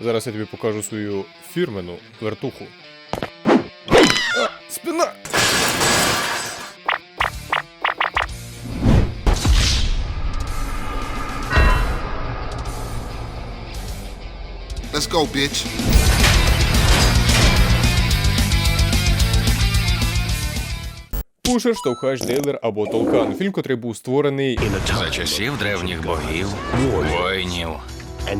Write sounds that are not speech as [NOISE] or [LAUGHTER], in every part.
Зараз я тобі покажу свою фірмену вертуху. Спина! Let's go, bitch. Пушер, штовхач, дейлер або толкан. Фільм, котрий був створений За часів древніх богів, воїнів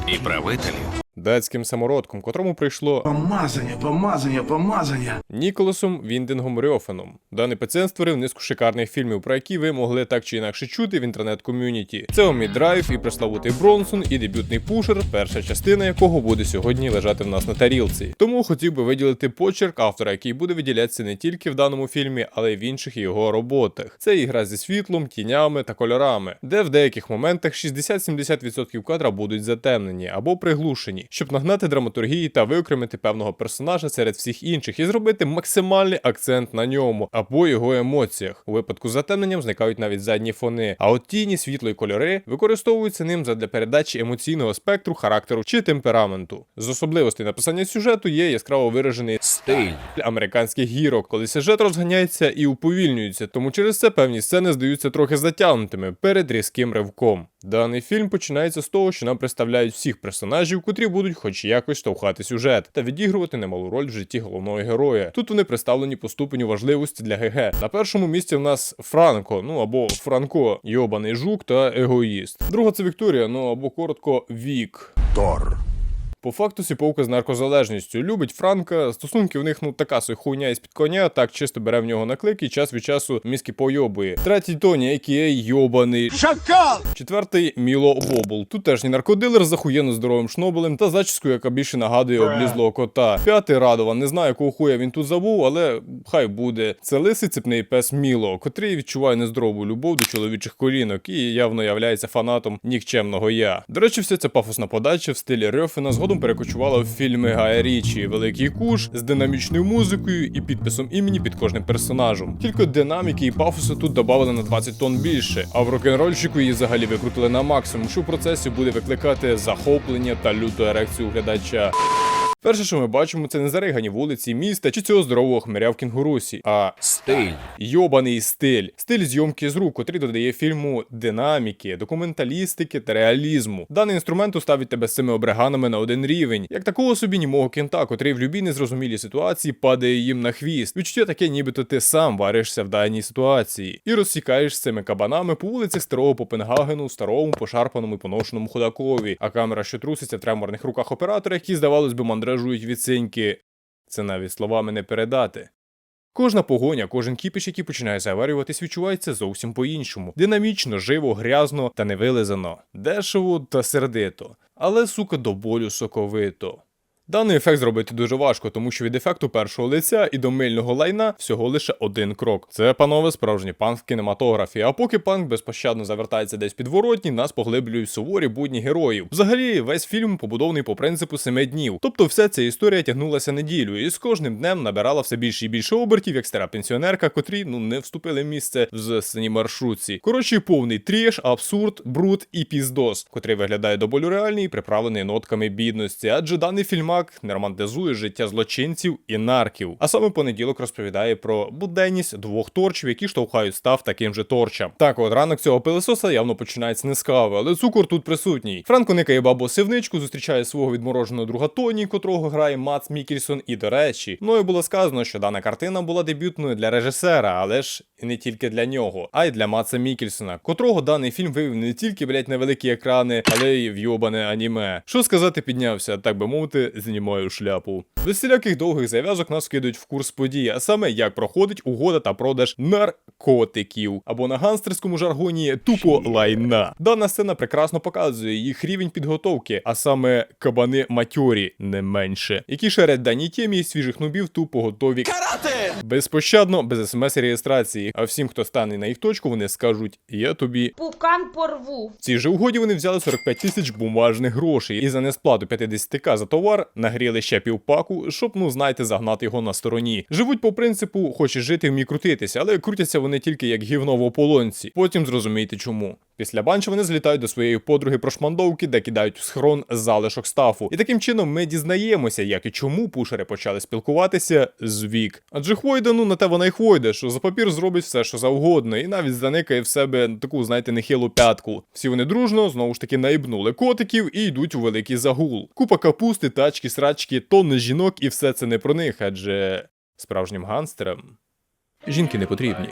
і правителів. Датським самородком, котрому прийшло Помазання, помазання, помазання. Ніколасом Віндингом Рьофеном. Даний пацієнт створив низку шикарних фільмів, про які ви могли так чи інакше чути в інтернет-ком'юніті. Це Омі Драйв і преславутий Бронсон, і дебютний пушер, перша частина якого буде сьогодні лежати в нас на тарілці. Тому хотів би виділити почерк автора, який буде виділятися не тільки в даному фільмі, але й в інших його роботах. Це ігра зі світлом, тінями та кольорами, де в деяких моментах 60-70% кадра будуть затемнені або приглушені, щоб нагнати драматургії та виокремити певного персонажа серед всіх інших і зробити максимальний акцент на ньому або його емоціях. У випадку з затемненням зникають навіть задні фони, а от тіні, світло і кольори використовуються ним задля передачі емоційного спектру, характеру чи темпераменту. З особливостей написання сюжету є яскраво виражений Стиль. американських гірок, коли сюжет розганяється і уповільнюється, тому через це певні сцени здаються трохи затягнутими перед різким ривком. Даний фільм починається з того, що нам представляють всіх персонажів, котрі будуть хоч якось штовхати сюжет та відігрувати немалу роль в житті головного героя. Тут вони представлені по ступеню важливості для ГГ. На першому місці в нас Франко, ну або Франко, йобаний жук та егоїст. Друга це Вікторія, ну або коротко Вік. Тор. По факту сіповка з наркозалежністю. Любить Франка, стосунки в них ну така собі хуйня із під коня, так чисто бере в нього наклик і час від часу мізки пойобує. Третій Тоні, який йобаний. Шакал! Четвертий Міло Бобул. Тут теж наркодилер з ахуєнно здоровим шнобелем та зачіскою, яка більше нагадує облізлого кота. П'ятий Радован. Не знаю, якого хуя він тут забув, але хай буде. Це лисий цепний пес Міло, котрий відчуває нездорову любов до чоловічих колінок і явно являється фанатом нікчемного я. До речі, вся ця пафосна подача в стилі Рьофена згодом перекочувала в фільми Гая Річі Великий Куш з динамічною музикою і підписом імені під кожним персонажем. Тільки динаміки і пафосу тут додали на 20 тонн більше, а в рок-н-рольщику її взагалі викрутили на максимум, що в процесі буде викликати захоплення та люту ерекцію глядача. Перше, що ми бачимо, це не заригані вулиці міста чи цього здорового хмиря в кінгурусі, а Стиль. йобаний стиль, стиль зйомки з рук, котрий додає фільму динаміки, документалістики та реалізму. Даний інструмент уставить тебе з цими обреганами на один рівень, як такого собі німого кінта, котрий в любій незрозумілій ситуації падає їм на хвіст. Відчуття таке, нібито ти сам варишся в даній ситуації і розсікаєш з цими кабанами по вулицях старого Попенгагену, старому, пошарпаному і поношеному худакові, а камера, що труситься в треморних руках оператора, які, здавалось би, мандражують від. Це навіть словами не передати. Кожна погоня, кожен кіпіш, який починає заварюватись, відчувається зовсім по-іншому. Динамічно, живо, грязно та невилизано, дешево та сердито, але сука до болю соковито. Даний ефект зробити дуже важко, тому що від ефекту першого лиця і до мильного лайна всього лише один крок. Це, панове, справжній панк в кінематографі. А поки панк безпощадно завертається десь підворотні, нас поглиблюють суворі будні героїв. Взагалі, весь фільм побудований по принципу семи днів. Тобто, вся ця історія тягнулася неділю, і з кожним днем набирала все більше і більше обертів, як стара пенсіонерка, котрі ну не вступили в місце в сцені маршрутці. Коротше, повний тріш, абсурд, бруд і піздос, котрий виглядає до болю реальний і приправлений нотками бідності, адже даний фільмак не романтизує життя злочинців і нарків. А саме понеділок розповідає про буденність двох торчів, які штовхають став таким же торчам. Так, от ранок цього пилисоса явно починається не з кави, але цукор тут присутній. Франко никає бабу сивничку, зустрічає свого відмороженого друга Тоні, котрого грає Мац Мікельсон. І до речі, мною було сказано, що дана картина була дебютною для режисера, але ж і не тільки для нього, а й для Маца Мікельсона, котрого даний фільм вивів не тільки блять на великі екрани, але й в йобане аніме. Що сказати, піднявся, так би мовити, знімаю шляпу. До всіляких довгих зав'язок нас кидають в курс подій, а саме як проходить угода та продаж наркотиків, або на ганстерському жаргоні тупо лайна. Дана сцена прекрасно показує їх рівень підготовки, а саме кабани матьорі, не менше, які шерять даній темі свіжих нубів тупо готові карати! безпощадно, без смс-реєстрації. А всім, хто стане на їх точку, вони скажуть: Я тобі Пукан порву. в цій же угоді вони взяли 45 тисяч бумажних грошей і за несплату 50к за товар нагріли ще півпаку, щоб, ну знаєте, загнати його на стороні. Живуть по принципу, хочеш жити, вмій крутитися, але крутяться вони тільки як гівно в ополонці. Потім зрозумієте чому. Після банчу вони злітають до своєї подруги прошмандовки, де кидають в схрон залишок стафу. І таким чином ми дізнаємося, як і чому пушери почали спілкуватися з вік. Адже Хвойда, ну на те вона й Хвойда, що за папір зробить все, що завгодно, і навіть заникає в себе таку, знаєте, нехилу п'ятку. Всі вони дружно знову ж таки наїбнули котиків і йдуть у великий загул. Купа капусти, тачки, срачки, тонни жінок, і все це не про них, адже справжнім ганстерам жінки не потрібні.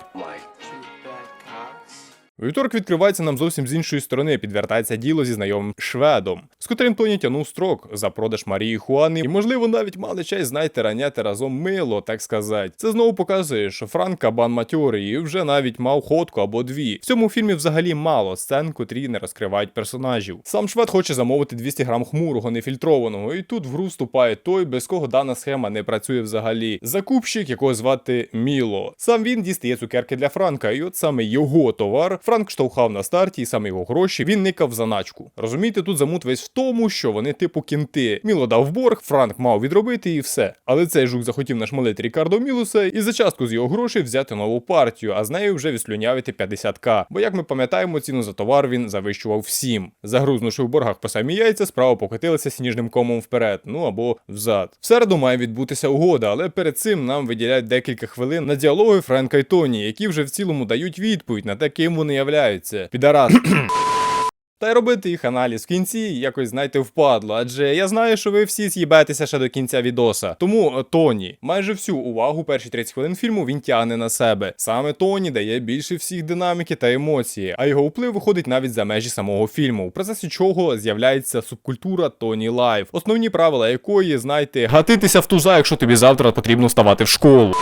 Вівторок відкривається нам зовсім з іншої сторони. Підвертається діло зі знайомим шведом, з котрим Тоні тянув строк за продаж Марії Хуани, і, можливо, навіть мали честь, знаєте, раняти разом мило, так сказати. Це знову показує, що Франк кабан матьорий і вже навіть мав ходку або дві. В цьому фільмі взагалі мало сцен, котрі не розкривають персонажів. Сам швед хоче замовити 200 грам хмурого нефільтрованого, і тут в гру вступає той, без кого дана схема не працює взагалі. Закупщик, якого звати Міло. Сам він дістає цукерки для Франка, і от саме його товар Франк штовхав на старті, і саме його гроші він никав заначку. Розумієте, тут замут весь в тому, що вони типу кінти. Міло дав борг, Франк мав відробити і все. Але цей жук захотів нашмалити Рікардо Мілуса і за частку з його грошей взяти нову партію, а з нею вже відслюнявити 50к. Бо як ми пам'ятаємо, ціну за товар він завищував всім. Загрузнувши в боргах по самі яйця, справа покотилася сніжним комом вперед, ну або взад. В середу має відбутися угода, але перед цим нам виділяють декілька хвилин на діалоги Френка і Тоні, які вже в цілому дають відповідь на те, ким вони являються. Підарас. [CLEARS THROAT] Та й робити їх аналіз в кінці якось знаєте впадло, адже я знаю, що ви всі з'їбетеся ще до кінця відоса. Тому е, Тоні, майже всю увагу перші 30 хвилин фільму він тягне на себе. Саме Тоні дає більше всіх динаміки та емоції, а його вплив виходить навіть за межі самого фільму, в процесі чого з'являється субкультура Тоні Лайф, основні правила якої, знаєте, гатитися в туза, якщо тобі завтра потрібно вставати в школу.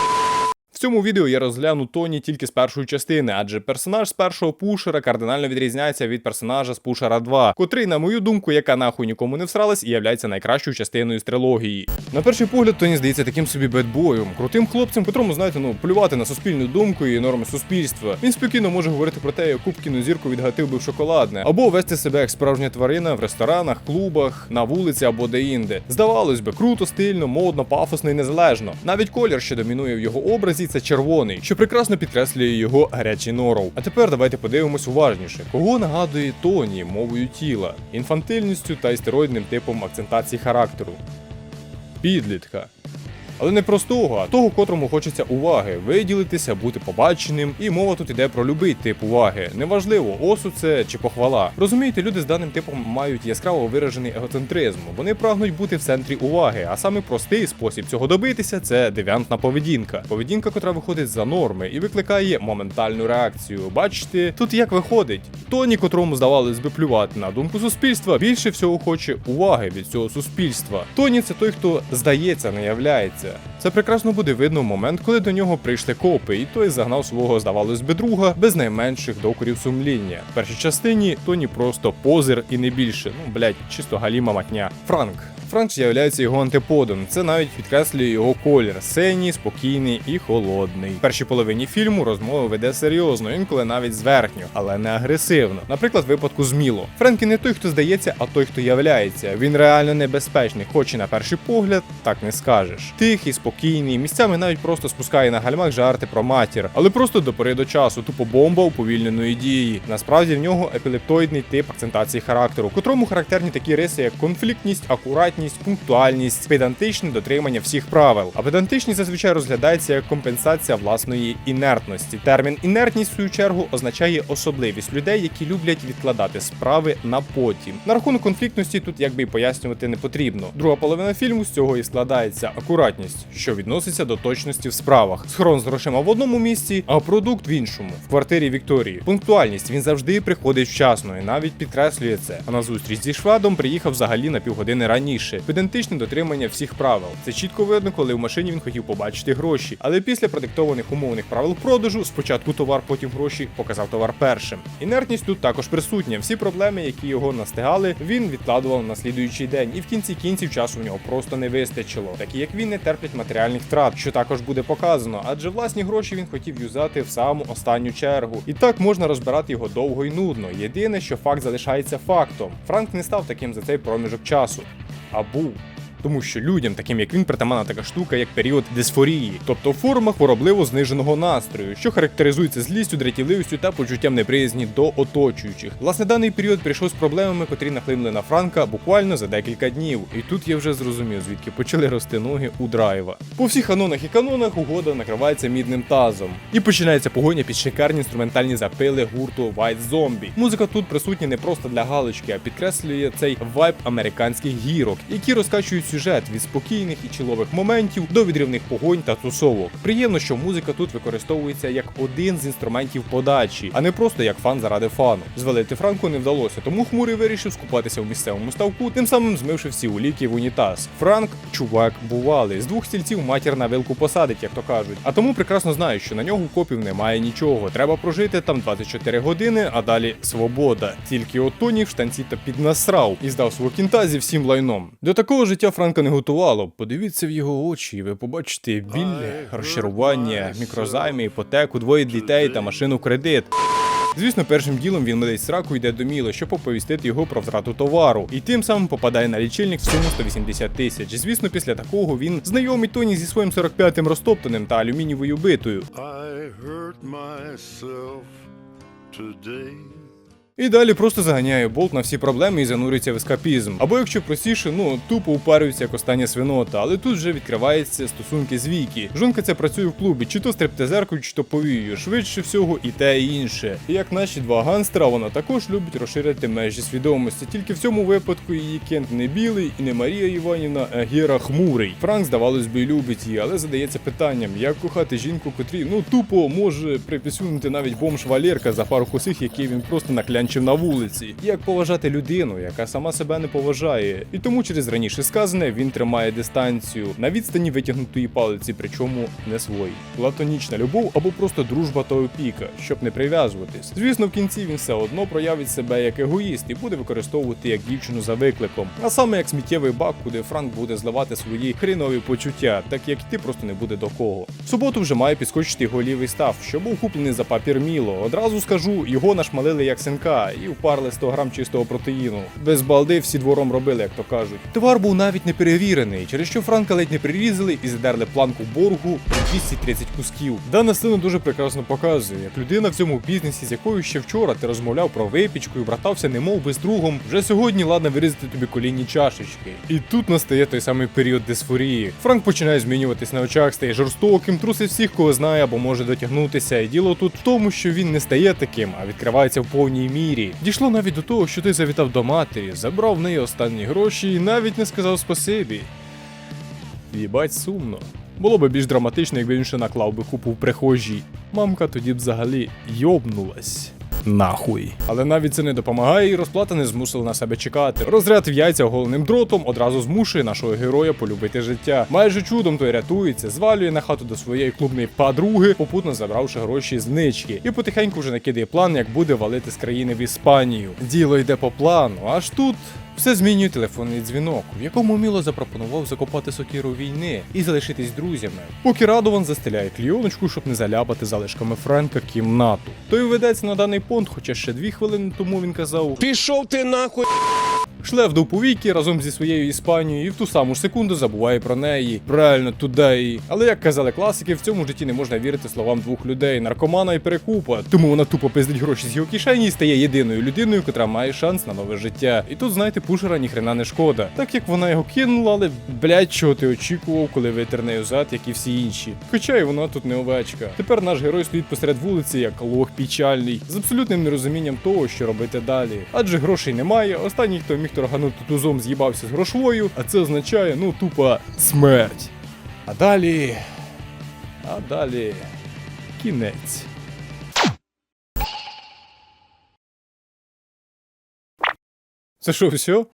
Цьому відео я розгляну Тоні тільки з першої частини, адже персонаж з першого пушера кардинально відрізняється від персонажа з пушера 2, котрий, на мою думку, яка нахуй нікому не всралась і являється найкращою частиною з трилогії. На перший погляд, Тоні здається таким собі бедбоєм, крутим хлопцем, котрому, знаєте, ну плювати на суспільну думку і норми суспільства. Він спокійно може говорити про те, яку б кінозірку відгатив би в шоколадне, або вести себе як справжня тварина в ресторанах, клубах, на вулиці або де-інде. Здавалось би, круто, стильно, модно, пафосно і незалежно. Навіть колір, що домінує в його образі, це червоний, що прекрасно підкреслює його гарячий норов. А тепер давайте подивимось уважніше, кого нагадує Тоні мовою тіла, інфантильністю та істероїдним типом акцентації характеру. Підлітка. Але не простого, а того, котрому хочеться уваги, виділитися, бути побаченим. І мова тут іде про любий тип уваги. Неважливо, осуд це чи похвала. Розумієте, люди з даним типом мають яскраво виражений егоцентризм. Вони прагнуть бути в центрі уваги, а саме простий спосіб цього добитися це девіантна поведінка. Поведінка, котра виходить за норми і викликає моментальну реакцію. Бачите, тут як виходить. Тоні, котрому здавалось би плювати на думку суспільства, більше всього хоче уваги від цього суспільства. Тоні це той, хто здається, не являється. Це прекрасно буде видно в момент, коли до нього прийшли копи, і той загнав свого, здавалось би, друга без найменших докорів сумління. В першій частині Тоні просто позир і не більше. Ну блять, чисто галіма матня. Франк. Франк з'являється його антиподом. Це навіть підкреслює його колір синій, спокійний і холодний. В першій половині фільму розмова веде серйозно, інколи навіть зверхньо, але не агресивно. Наприклад, випадку з Міло. Френкі не той, хто здається, а той, хто являється. Він реально небезпечний, хоч і на перший погляд так не скажеш. Тихий, спокійний, місцями навіть просто спускає на гальмах жарти про матір, але просто до пори до часу, тупо бомба уповільненої дії. Насправді в нього епілептоїдний тип акцентації характеру, котрому характерні такі риси, як конфліктність, акуратність, пунктуальність, педантичне дотримання всіх правил. А педантичність зазвичай розглядається як компенсація власної інертності. Термін інертність в свою чергу означає особливість людей, які люблять відкладати справи на потім. На рахунок конфліктності тут якби й пояснювати не потрібно. Друга половина фільму з цього і складається акуратність, що відноситься до точності в справах. Схрон з грошима в одному місці, а продукт в іншому, в квартирі Вікторії. Пунктуальність він завжди приходить вчасно і навіть підкреслює це. А на зустріч зі шведом приїхав взагалі на півгодини раніше. Педантичне дотримання всіх правил. Це чітко видно, коли в машині він хотів побачити гроші. Але після продиктованих умовних правил продажу, спочатку товар, потім гроші, показав товар першим. Інертність тут також присутня. Всі проблеми, які його настигали, він відкладував на слідуючий день, і в кінці кінців часу в нього просто не вистачило. Такі як він не терплять матеріальних втрат, що також буде показано, адже власні гроші він хотів юзати в саму останню чергу. І так можна розбирати його довго і нудно. Єдине, що факт залишається фактом. Франк не став таким за цей проміжок часу. А був. Тому що людям, таким як він, притаманна така штука, як період дисфорії, тобто форма хворобливо зниженого настрою, що характеризується злістю, дратівливістю та почуттям неприязні до оточуючих. Власне, даний період прийшов з проблемами, котрі нахлинули на Франка буквально за декілька днів. І тут я вже зрозумів, звідки почали рости ноги у драйва. По всіх канонах і канонах угода накривається мідним тазом. І починається погоня під шикарні інструментальні запили гурту White Zombie. Музика тут присутня не просто для галочки, а підкреслює цей вайб американських гірок, які розкачують сюжет від спокійних і чолових моментів до відривних погонь та тусовок. Приємно, що музика тут використовується як один з інструментів подачі, а не просто як фан заради фану. Звалити Франку не вдалося, тому хмурий вирішив скупатися в місцевому ставку, тим самим змивши всі уліки в унітаз. Франк, чувак, бувалий, з двох стільців матір на вилку посадить, як то кажуть. А тому прекрасно знає, що на нього копів немає нічого. Треба прожити там 24 години, а далі свобода. Тільки от Тоні в штанці та піднасрав і здав свого кінта зі всім лайном. До такого життя Франка не готувало. Подивіться в його очі, і ви побачите біль, розчарування, мікрозайми, іпотеку, двоє дітей та машину в кредит. Звісно, першим ділом він медить сраку йде до Міло, щоб оповістити його про втрату товару, і тим самим попадає на лічильник в суму 180 тисяч. Звісно, після такого він знайомий Тоні зі своїм 45-м розтоптаним та алюмінієвою битою. I hurt myself today. І далі просто заганяє болт на всі проблеми і занурюється в ескапізм. Або якщо простіше, ну тупо упарюється як остання свинота, але тут вже відкриваються стосунки з Вікі. Жонка ця працює в клубі, чи то стриптизеркою, чи то повією, швидше всього і те і інше. І як наші два ганстера, вона також любить розширити межі свідомості. Тільки в цьому випадку її кент не білий і не Марія Іванівна, а Гера Хмурий. Франк, здавалось би, любить її, але задається питанням, як кохати жінку, котрі ну тупо може приписюнути навіть бомж Валерка за пару косих, які він просто наклянчив на вулиці. Як поважати людину, яка сама себе не поважає. І тому через раніше сказане він тримає дистанцію на відстані витягнутої палиці, причому не свої. Платонічна любов або просто дружба та опіка, щоб не прив'язуватись. Звісно, в кінці він все одно проявить себе як егоїст і буде використовувати як дівчину за викликом, а саме як сміттєвий бак, куди Франк буде зливати свої хрінові почуття, так як йти просто не буде до кого. В суботу вже має підскочити його лівий став, що був куплений за папір Міло. Одразу скажу, його нашмалили як синка і впарли 100 грам чистого протеїну. Без балди всі двором робили, як то кажуть. Товар був навіть не перевірений, через що Франка ледь не прирізали і задерли планку боргу у 230 кусків. Дана сцена дуже прекрасно показує, як людина в цьому бізнесі, з якою ще вчора ти розмовляв про випічку і братався немов би з другом, вже сьогодні ладно вирізати тобі колінні чашечки. І тут настає той самий період дисфорії. Франк починає змінюватись на очах, стає жорстоким, трусить всіх, кого знає або може дотягнутися. І діло тут в тому, що він не стає таким, а відкривається в повній мірі. Дійшло навіть до того, що ти завітав до матері, забрав в неї останні гроші і навіть не сказав спасибі. Їбать сумно. Було би більш драматично, якби він ще наклав би купу в прихожій. Мамка тоді б взагалі йобнулась. Нахуй. Але навіть це не допомагає, і розплата не змусила на себе чекати. Розряд в яйця оголеним дротом одразу змушує нашого героя полюбити життя. Майже чудом той рятується, звалює на хату до своєї клубної подруги, попутно забравши гроші з нички, і потихеньку вже накидає план, як буде валити з країни в Іспанію. Діло йде по плану, аж тут. Все змінює телефонний дзвінок, в якому Міло запропонував закопати сокиру війни і залишитись друзями. Поки Радован застеляє кліоночку, щоб не заляпати залишками Френка кімнату. Той ведеться на даний понт, хоча ще дві хвилини тому він казав: Пішов ти нахуй. Шлев до повіки разом зі своєю Іспанією і в ту саму ж секунду забуває про неї. Правильно, туди. Але як казали класики, в цьому житті не можна вірити словам двох людей наркомана і перекупа. Тому вона тупо пиздить гроші з його кишені і стає єдиною людиною, котра має шанс на нове життя. І тут, знаєте, пушера ніхрена не шкода. Так як вона його кинула, але блядь, чого ти очікував, коли витер нею зад, як і всі інші. Хоча і вона тут не овечка. Тепер наш герой стоїть посеред вулиці, як лох печальний, з абсолютним нерозумінням того, що робити далі. Адже грошей немає. Останній, хто міг торганути тузом, з'їбався з грошвою, а це означає, ну, тупа смерть. А далі. А далі. Кінець. Це що, все?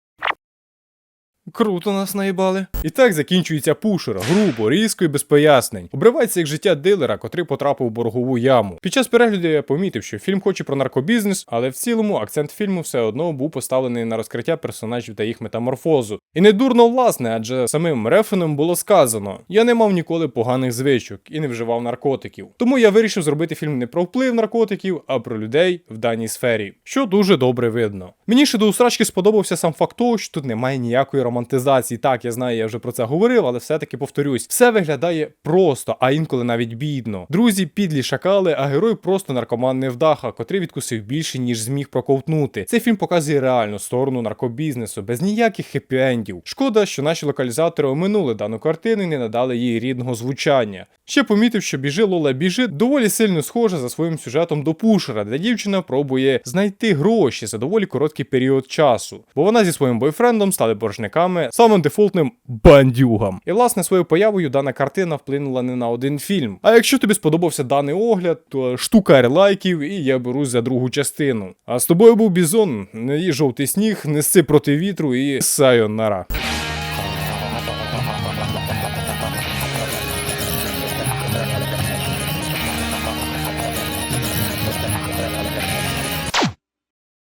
Круто нас наїбали. І так закінчується пушер, грубо, різко і без пояснень. Обривається як життя дилера, котрий потрапив у боргову яму. Під час перегляду я помітив, що фільм хоче про наркобізнес, але в цілому акцент фільму все одно був поставлений на розкриття персонажів та їх метаморфозу. І не дурно власне, адже самим Рефеном було сказано: я не мав ніколи поганих звичок і не вживав наркотиків. Тому я вирішив зробити фільм не про вплив наркотиків, а про людей в даній сфері, що дуже добре видно. Мені ще до усрачки сподобався сам факт того, що тут немає ніякої романтики романтизації. Так, я знаю, я вже про це говорив, але все-таки повторюсь, все виглядає просто, а інколи навіть бідно. Друзі, підлі шакали, а герой просто наркоман невдаха, котрий відкусив більше, ніж зміг проковтнути. Цей фільм показує реальну сторону наркобізнесу, без ніяких хеппі-ендів. Шкода, що наші локалізатори оминули дану картину і не надали їй рідного звучання. Ще помітив, що біжи Лола біжи доволі сильно схожа за своїм сюжетом до пушера, де дівчина пробує знайти гроші за доволі короткий період часу, бо вона зі своїм бойфрендом стали боржниками самим дефолтним бандюгам. І власне своєю появою дана картина вплинула не на один фільм. А якщо тобі сподобався даний огляд, то штукар лайків і я берусь за другу частину. А з тобою був Бізон, не і жовтий сніг, неси проти вітру і сайонара.